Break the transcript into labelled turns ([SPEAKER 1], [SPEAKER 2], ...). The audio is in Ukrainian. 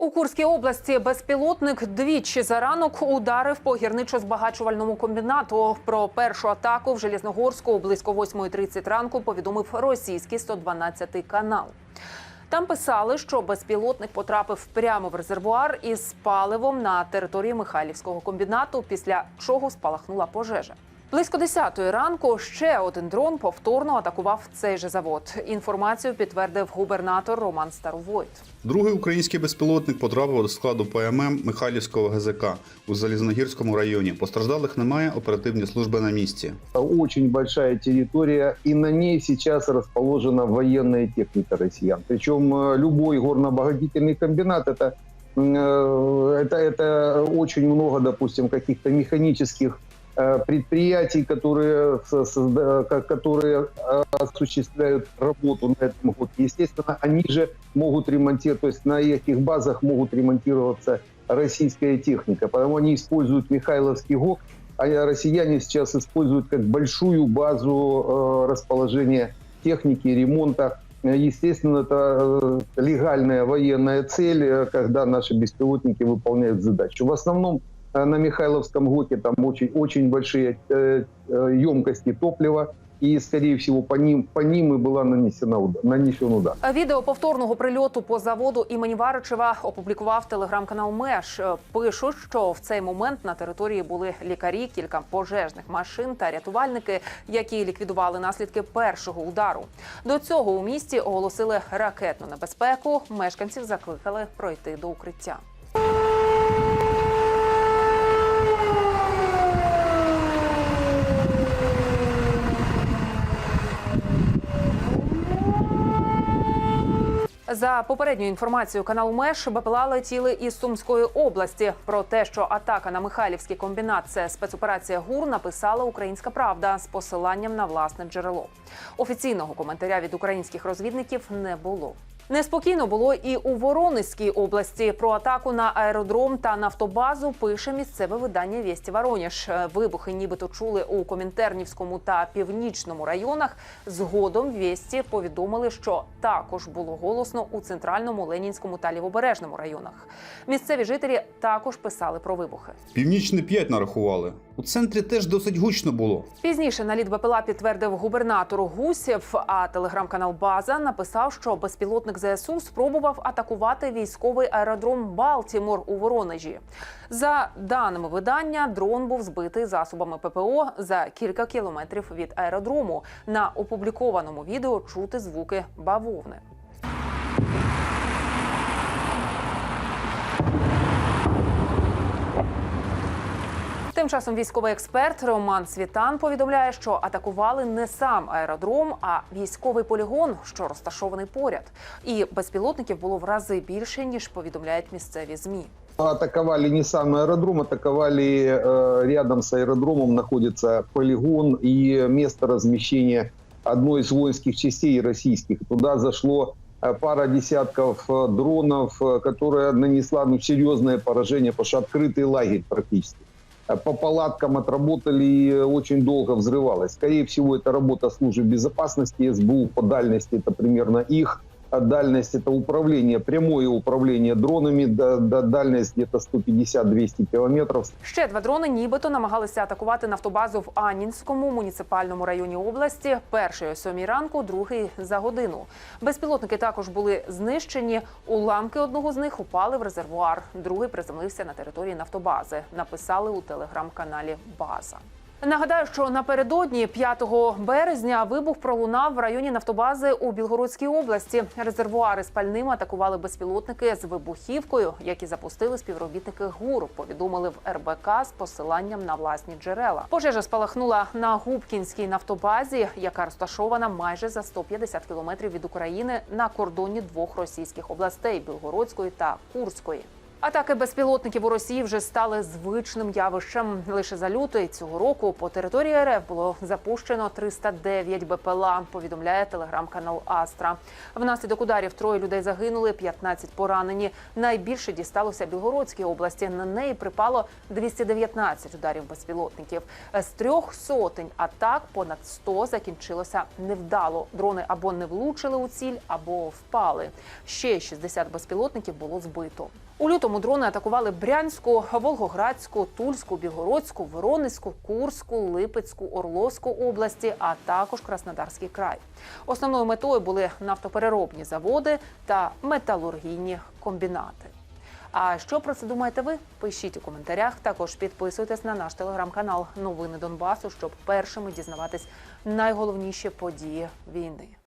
[SPEAKER 1] У Курській області безпілотник двічі за ранок ударив по гірничо-збагачувальному комбінату. Про першу атаку в Железногорську близько 8.30 ранку повідомив російський 112 канал. Там писали, що безпілотник потрапив прямо в резервуар із паливом на території Михайлівського комбінату, після чого спалахнула пожежа. Близько 10-ї ранку ще один дрон повторно атакував цей же завод. Інформацію підтвердив губернатор Роман Старовойт.
[SPEAKER 2] Другий український безпілотник потрапив до складу ПММ Михайлівського ГЗК у Залізногірському районі. Постраждалих немає, оперативні служби на місці.
[SPEAKER 3] очень большая территория, и на ней сейчас расположена военная техника россиян. Причем э, любой горнообогатительный комбинат это, э, это, это очень много, допустим, каких-то механических э, предприятий, которые, которые э, осуществляют работу на этом годе. Естественно, они же могут ремонтировать, то есть на этих базах могут ремонтироваться российская техника, потому они используют Михайловский ГОК а россияне сейчас используют как большую базу э, расположения техники, ремонта. Э, Естественно, это э, легальная военная цель, э, когда наши беспилотники выполняют задачу. В основном э, на Михайловском ГОКе там очень, очень большие э, э, емкости топлива, и, скорее всего, по ним, по ним и была нанесена, удар- нанесен удар.
[SPEAKER 1] Відео повторного прильоту по заводу імені Варичева опублікував телеграм-канал Меж. Е, Пишуть, що в цей момент на території були лікарі, кілька пожежних машин та рятувальники, які ліквідували наслідки першого удару. До цього у місті оголосили ракетну небезпеку. Мешканців закликали пройти до укриття. За попередньою інформацією каналу Меш БПЛА летіли із Сумської області. Про те, що атака на Михайлівський комбінат це спецоперація ГУР, написала Українська Правда з посиланням на власне джерело. Офіційного коментаря від українських розвідників не було. Неспокійно було і у Воронезькій області. Про атаку на аеродром та нафтобазу пише місцеве видання Вєсті Воронеж. Е, Вибухи нібито чули у Комінтернівському та Північному районах. Згодом Вєсті повідомили, що також було голосно у центральному Ленінському та Лівобережному районах. Місцеві жителі також писали про вибухи.
[SPEAKER 2] Північний 5 нарахували. У центрі теж досить гучно було.
[SPEAKER 1] Пізніше наліт БПЛА підтвердив губернатор Гусєв, а телеграм-канал База написав, що безпілотник ЗСУ спробував атакувати військовий аеродром Балтімор у Воронежі. За даними видання, дрон був збитий засобами ППО за кілька кілометрів від аеродрому. На опублікованому відео чути звуки бавовни. Тим часом військовий експерт Роман Світан повідомляє, що атакували не сам аеродром, а військовий полігон, що розташований поряд. І безпілотників було в рази більше ніж повідомляють місцеві змі.
[SPEAKER 3] Атаковали не сам аэродром, атаковали э, рядом с аэродромом находится полигон и место размещения одной из воинских частей российских. Туда зашло э, пара десятков э, дронов, э, которая нанесла ну, серьезное поражение, потому что открытый лагерь практически. Э, По палаткам отработали и э, очень долго взрывалось. Скорее всего, это работа службы безопасности, СБУ по дальности, это примерно их а дальность это управление, прямое управление дронами, да- да- дальность где-то 150-200 километров.
[SPEAKER 1] Ще два дрони нібито намагалися атакувати нафтобазу в Анінському муніципальному районі області. Перший о сьомій ранку, другий за годину. Безпілотники також були знищені. Уламки одного з них упали в резервуар. Другий приземлився на території нафтобази. Написали у телеграм-каналі База. Нагадаю, що напередодні 5 березня вибух пролунав в районі нафтобази у Білгородській області. Резервуари з пальним атакували безпілотники з вибухівкою, які запустили співробітники ГУР. Повідомили в РБК з посиланням на власні джерела. Пожежа спалахнула на Губкінській нафтобазі, яка розташована майже за 150 кілометрів від України на кордоні двох російських областей Білгородської та Курської. Атаки безпілотників у Росії вже стали звичним явищем. Лише за лютий цього року по території РФ було запущено 309 БПЛА. Повідомляє телеграм-канал Астра. Внаслідок ударів троє людей загинули, 15 поранені. Найбільше дісталося Білгородській області. На неї припало 219 ударів безпілотників. З трьох сотень атак понад 100 закінчилося невдало. Дрони або не влучили у ціль, або впали. Ще 60 безпілотників було збито. У лютому дрони атакували Брянську, Волгоградську, Тульську, Білгородську, Воронезьку, Курську, Липецьку, Орловську області, а також Краснодарський край. Основною метою були нафтопереробні заводи та металургійні комбінати. А що про це думаєте ви? Пишіть у коментарях. Також підписуйтесь на наш телеграм-канал Новини Донбасу, щоб першими дізнаватись найголовніші події війни.